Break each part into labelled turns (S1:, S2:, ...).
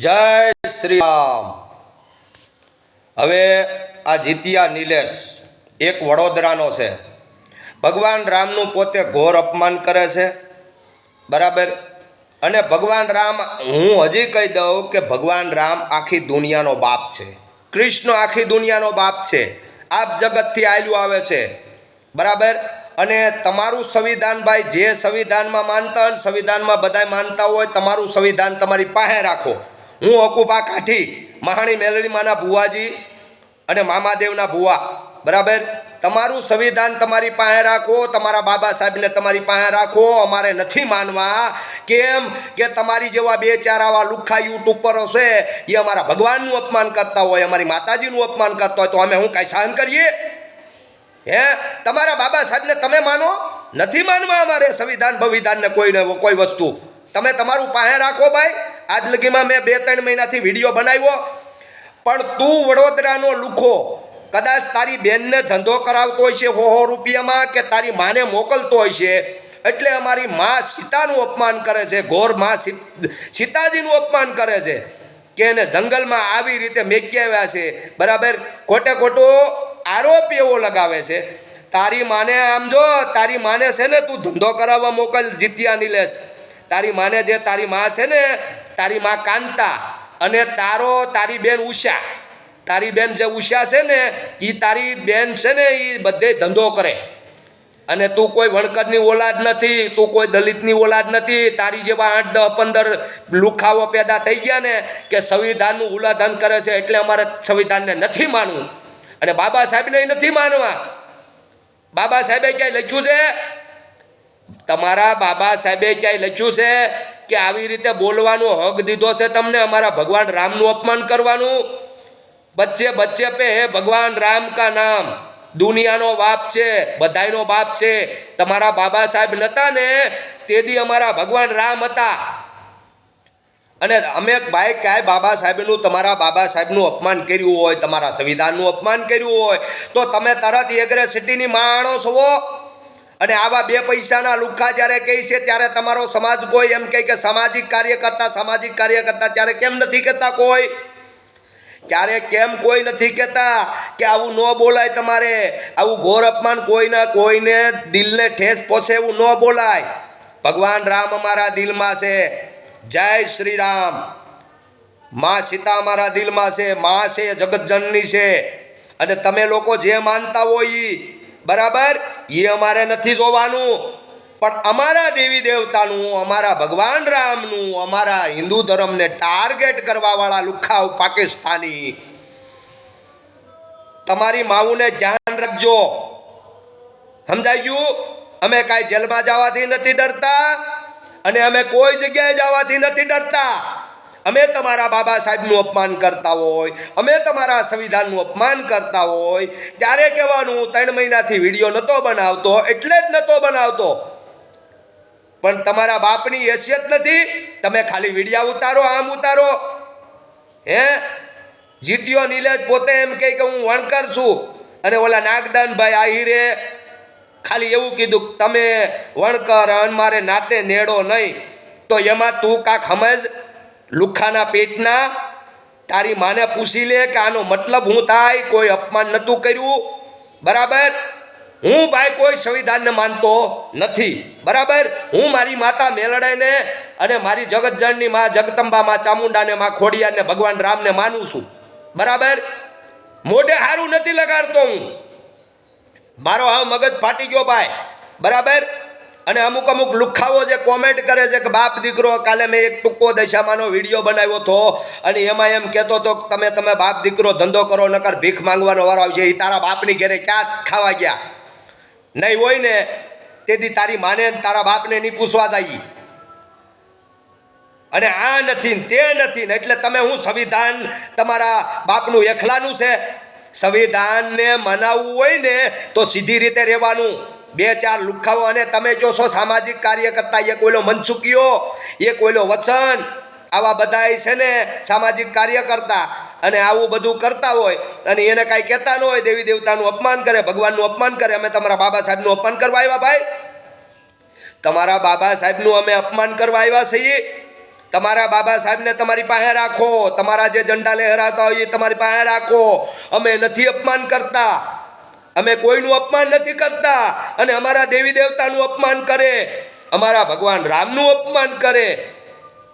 S1: જય શ્રી રામ. હવે આ જીતિયા નિલેશ, એક વડોદરાનો છે. ભગવાન રામનું પોતે ઘોર અપમાન કરે છે. બરાબર? અને ભગવાન રામ, હું હજી કહી દઉં કે ભગવાન રામ આખી દુનિયાનો બાપ છે. કૃષ્ણ આખી દુનિયાનો બાપ છે. આપ જગતથી આયલું આવે છે. બરાબર? અને તમારું સંવિધાન ભાઈ, જે સંવિધાનમાં માનતા હોય સંવિધાનમાં બધાય માનતા હોય, તમારું સંવિધાન તમારી પાસે રાખો. હું હકુબા કાઠી, મહાણી મેલડીમાના ભુવાજી અને મામાદેવના ભુવા. બરાબર? તમારું સંવિધાન તમારી પાસે રાખો, તમારા બાબા સાહેબને તમારી પાસે રાખો. અમારે નથી માનવા કેમ કે તમારી જેવા બે ચાર આવા લુખ્ખા યુટ્યુબરો છે, એ અમારા ભગવાનનું અપમાન કરતા હોય, અમારી માતાજીનું અપમાન કરતા હોય, તો અમે હું કાંઈ સહન કરીએ? હે? તમારા બાબા સાહેબને તમે માનો? નથી માનવા અમારે સંવિધાન, ભવિધાનને કોઈને, કોઈ વસ્તુ. તમે તમારું પાસે રાખો ભાઈ. આજ લગીમાં મેં બે ત્રણ મહિનાથી વીડિયો બનાવ્યો. પણ તું વડોદરાનો લુખો, કદાચ તારી બેનને ધંધો કરાવતો હોય છે હો હો રૂપિયામાં કે તારી માને મોકલતો હોય છે. એટલે અમારી મા સીતાનું અપમાન કરે છે, ઘોર મા સીતાજીનું અપમાન કરે છે કે એને જંગલમાં આવી રીતે મેકી આવ્યા છે. બરાબર? ખોટે ખોટો આરોપ એવો લગાવે છે. તારી માને, આમ જો, તારી માને છે ને તું ધંધો કરાવવા મોકલ, જીત્યા નિલેશ. તારી માને જે તારી માં છે ને, તારી માં કાંતા અને તારો, તારી બેન ઉષા. તારી બેન જે ઉષા છે ને એ તારી બેન છે ને એ બધે ધંધો કરે. અને તું કોઈ વણકરની ઓલાદ નથી, તું કોઈ દલિતની ઓલાદ નથી, તારી જેવા આઠ, દસ, પંદર લુખાઓ પેદા થઈ ગયા ને કે સંવિધાનનું ઉલ્લંઘન કરે છે એટલે અમારે સંવિધાનને નથી માનવું. અને બાબા સાહેબને નથી માનવા. બાબા સાહેબે ક્યાંય લખ્યું છે તમારા બાબા સાહેબે ક્યાંય લખ્યું છે કે આવી રીતે બોલવાનો હક દીધો છે તમને? અમારા ભગવાન રામનું અપમાન કરવાનું? બચ્ચે બચ્ચે પે હે ભગવાન રામ કા નામ. દુનિયાનો બાપ છે, બધાયનો બાપ છે. તમારા બાબા સાહેબ નતા ને? તે દી અમારા ભગવાન રામ હતા. અને અમે ભાઈ ક્યાંય બાબા સાહેબનું, તમારા બાબા સાહેબનું અપમાન કર્યું હોય, તમારા સંવિધાનનું અપમાન કર્યું હોય, તો તમે તરત એગ્રેસિટીની માણસ છો અને આવા બે પૈસાના લુખ્ખા જ્યારે કહે છે, ત્યારે તમારો સમાજ કોઈ એમ કહે કે સામાજિક કાર્ય કરતા, સામાજિક કાર્ય કરતા ત્યારે કેમ નથી કહેતા કોઈ? ત્યારે કેમ કોઈ નથી કહેતા કે આવું ન બોલાય તમારે? આવું ઘોર અપમાન કોઈના, કોઈને દિલને ઠેસ પહોંચે એવું ન બોલાય. ભગવાન રામ અમારા દિલમાં છે. જય શ્રી રામમાં સીતા અમારા દિલમાં છે. માં છે જગતજનની છે. અને તમે લોકો જે માનતા હોય ઈ બરાબર? એ અમારે નથી જોવાનું. પણ અમારા દેવી દેવતાનું, અમારા ભગવાન રામનું, અમારા હિન્દુ ધર્મને ટાર્ગેટ કરવાવાળા લુખાવ પાકિસ્તાની. તમારી માવુને ધ્યાન રાખજો. સમજાઈ ગયું? અમે કાંઈ જેલમાં જવાથી નથી ડરતા અને અમે કોઈ જગ્યાએ જવાથી નથી ડરતા. અમે તમારા બાબા સાહેબનું અપમાન કરતા હોય, અમે તમારા સંવિધાનનું અપમાન કરતા હોય, ત્યારે કહેવાનું, ત્રણ મહિનાથી વીડિયો નહોતો બનાવતો, એટલે જ નહોતો બનાવતો. પણ તમારા બાપની હેસિયત નથી, તમે ખાલી વિડીયા ઉતારો, આમ ઉતારો. હે? જીત્યો નિલેશ પોતે એમ કહે કે હું વણકર છું. અને ઓલા નાગદાનભાઈ આહિરે ખાલી એવું કીધું તમે વણકર અને મારે નાતે નેડો નહીં. તો એમાં તું કાંક સમજ? લુખાના પેટના, તારી માને પૂછી લે કે આનો મતલબ હું થાય, કોઈ અપમાન નહોતું કર્યું. બરાબર? હું ભાઈ કોઈ સંવિધાનને માનતો નથી. બરાબર? હું મારી માતા મેલડાઈને અને મારી જગતજનની માં જગતંબા માં ચામુંડાને, માં ખોડિયાને ભગવાન રામને માનું છું. બરાબર? મોઢે હારું નથી લગાડતો હું. મારો હા મગજ ફાટી ગયો ભાઈ. બરાબર? અને અમુક અમુક લુખાઓ જે કોમેન્ટ કરે છે કે બાપ દીકરો, કાલે મેં એક ટૂંકો દશામાનો વીડિયો બનાવ્યો હતો અને એમાં એમ કહેતો હતો કે તમે તમે બાપ દીકરો ધંધો કરો, નકર ભીખ માંગવાનો વારો આવશે. એ તારા બાપની ઘેરે ક્યાં ખાવા ગયા? નહીં હોય ને, તેથી તારી માને તારા બાપને નહીં પૂછવા જાય અને આ નથી તે નથી ને, એટલે તમે હું સંવિધાન તમારા બાપનું એકલાનું છે? સંવિધાનને મનાવવું હોય ને, તો સીધી રીતે રહેવાનું. બે ચાર લુખાઓ અને તમે જોશો સામાજિક કાર્ય કરતા એક ઓલો મનસુકીઓ એક ઓલો વચન આવા બધાય છે ને સામાજિક કાર્ય કરતા અને આવું બધું કરતા હોય અને એને કાંઈ કહેતા ન હોય, દેવી દેવતાનું અપમાન કરે, ભગવાનનું અપમાન કરે, અમે તમારા બાબા સાહેબનું અપમાન કરવા આવ્યા ભાઈ? તમારા બાબા સાહેબનું અમે અપમાન કરવા આવ્યા છીએ. તમારા બાબા સાહેબને તમારી પાસે રાખો. તમારા જે ઝંડા લહેરાતા હોય એ તમારી પાસે રાખો. અમે નથી અપમાન કરતા. અમે કોઈનું અપમાન નથી કરતા અને અમારા દેવી દેવતાનું અપમાન કરે અમારા ભગવાન રામનું અપમાન કરે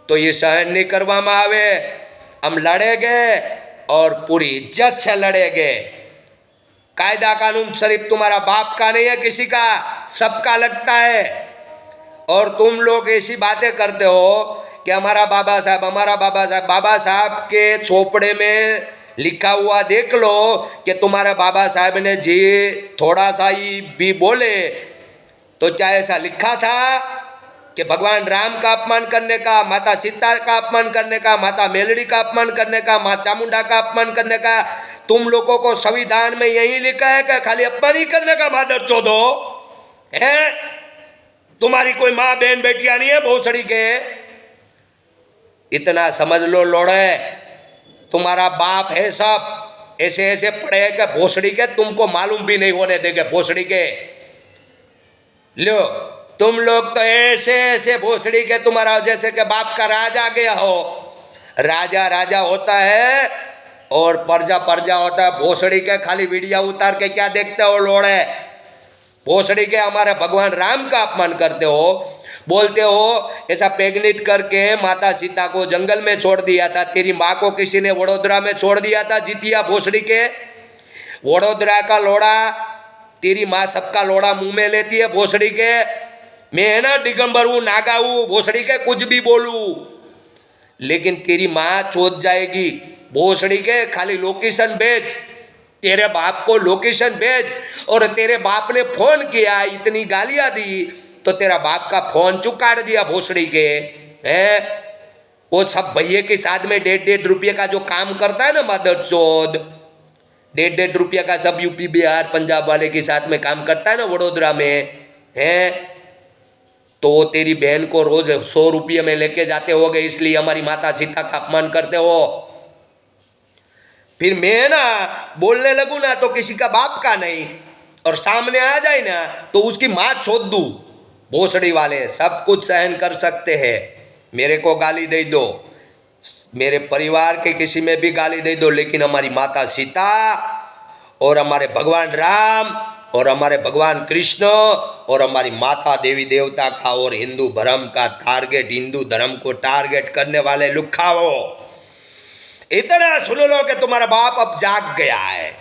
S1: તો એ સહન નહીં કરવામાં આવે हम लड़ेंगे और पूरी इज्जत से लड़ेंगे कायदा कानून शरीफ तुम्हारा बाप का नहीं है किसी का सबका लगता है और तुम लोग ऐसी बातें करते हो कि हमारा बाबा साहब हमारा बाबा साहब बाबा साहब के चोपड़े में लिखा हुआ देख लो कि तुम्हारे बाबा साहब ने जी थोड़ा सा ही भी बोले। तो क्या ऐसा लिखा था कि भगवान राम का अपमान करने का, माता सीता का अपमान करने का, माता मेलड़ी का अपमान करने का, माँ चामुंडा का अपमान करने का, तुम लोगों को संविधान में यही लिखा है कि खाली अपमान ही करने का मादर चौधो है? तुम्हारी कोई माँ बहन बेटियाँ नहीं है भोसड़ी के? इतना समझ लो, लोड़े। तुम्हारा बाप है सब। ऐसे ऐसे पड़े कि भोसड़ी के तुमको मालूम भी नहीं होने देंगे भोसड़ी के। लो, तुम लोग तो ऐसे ऐसे भोसड़ी के तुम्हारा जैसे कि बाप का राजा गया हो। राजा राजा होता है और प्रजा प्रजा होता है। भोसड़ी के खाली वीडियो उतार के क्या देखते हो, लोड़े? भोसड़ी के हमारे भगवान राम का अपमान करते हो। बोलते हो, ऐसा पेगनिट करके माता सीता को जंगल में छोड़ दिया था, तेरी माँ को किसी ने वडोदरा में छोड़ दिया था, जीतिया भोसड़ी के। वडोदरा का लोड़ा, तेरी माँ सबका लोड़ा मुँह में लेती है भोसड़ी के। मैं है ना दिगंबर हूँ नागा हूँ भोसड़ी के कुछ भी बोलूँ, लेकिन तेरी माँ चोत जाएगी, भोसड़ी के खाली लोकेशन भेज, तेरे बाप को लोकेशन भेज, और तेरे बाप ने फ़ोन किया, इतनी गालियाँ दी तो तेरा बाप का फ़ोन चुकाड़ दिया भोसड़ी के, हैं? वो सब भैये के साथ में डेढ़ डेढ़ रुपये का जो काम करता है ना मदर चौध डेढ़ डेढ़ रुपया का सब यूपी, बिहार, पंजाब वाले के साथ में काम करता है ना वडोदरा में, हैं? तो तेरी बहन को रोज सौ रुपये में लेके जाते होगे, इसलिए हमारी माता सीता का अपमान करते हो। फिर मैं ना बोलने लगू ना तो किसी का बाप का नहीं, और सामने आ जाए ना तो उसकी माँ छोड़ दूँ। भोसड़ी वाले सब कुछ सहन कर सकते हैं। मेरे को गाली दे दो। मेरे परिवार के किसी में भी गाली दे दो, लेकिन हमारी माता सीता और हमारे भगवान राम और हमारे भगवान कृष्ण और हमारी माता देवी देवता का और हिंदू धर्म का टारगेट हिंदू धर्म को टारगेट करने वाले लुखाओ इतना सुन लो कि तुम्हारा बाप अब जाग गया है।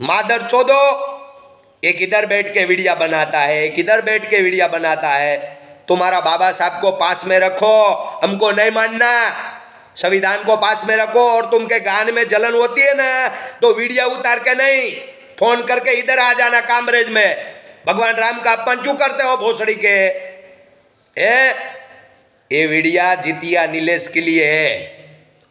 S1: मादर चौदो। एक इधर बैठ के वीडिया बनाता है, एक इधर बैठ के वीडिया बनाता है। तुम्हारा बाबा साहब को पास में रखो, हमको नहीं मानना। संविधान को पास में रखो और तुमके गान में जलन होती है ना तो वीडियो उतार के नहीं, फ़ोन करके इधर आ जाना कामरेज में। भगवान राम का अपमान क्यों करते हो भोसड़ी के? ए ये वीडियो जितिया नीलेश के लिए है।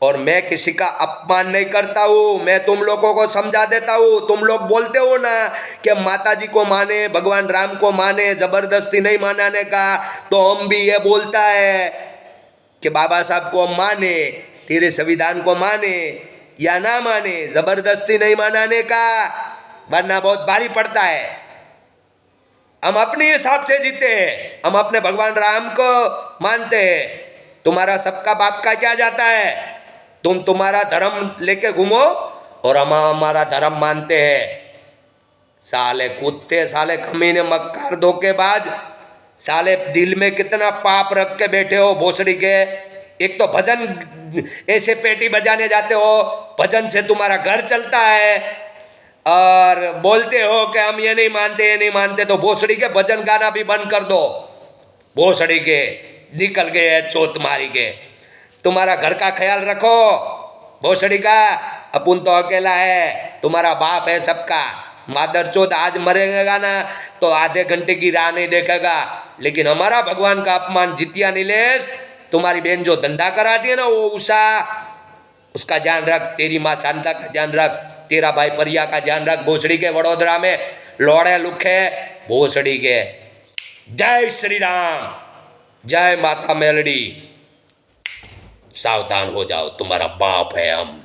S1: और मैं किसी का अपमान नहीं करता हूँ, मैं तुम लोगों को समझा देता हूँ। तुम लोग बोलते हो ना कि माता जी को माने, भगवान राम को माने, ज़बरदस्ती नहीं मानाने का तो हम भी ये बोलता है कि बाबा साहब को माने, तेरे संविधान को माने या ना माने, ज़बरदस्ती नहीं मानाने का, वरना बहुत भारी पड़ता है। हम अपने हिसाब से जीते हैं, हम अपने भगवान राम को मानते हैं। तुम्हारा सबका बाप का क्या जाता है? तुम तुम्हारा धर्म लेके घूमो और हम हमारा धर्म मानते हैं। साले कुत्ते, साले कमीने मक्कार धोखेबाज साले दिल में कितना पाप रख के बैठे हो भोसड़ी के। एक तो भजन, ऐसे पेटी बजाने जाते हो, भजन से तुम्हारा घर चलता है। और बोलते हो कि हम ये नहीं मानते, ये नहीं मानते तो भोसड़ी के भजन गाना भी बंद कर दो। भोसड़ी के निकल गए चोत मारी के। तुम्हारा घर का ख्याल रखो। भोसड़ी का, अपुन तो अकेला है, तुम्हारा बाप है सबका। मादर चौथ आज मरेगा ना तो आधे घंटे की राह नहीं देखेगा। लेकिन हमारा भगवान का अपमान जितिया नीलेश, तुम्हारी बहन जो धंधा कराती है ना, वो उषा, उसका ध्यान रख, तेरी माँ शांता का ध्यान रख, तेरा भाई परिया का ध्यान रख, भोसड़ी के वडोदरा में लोड़े लुखे भोसड़ी के। जय श्री राम, जय माता मेलडी। सावधान हो जाओ तुम्हारा बाप है हम।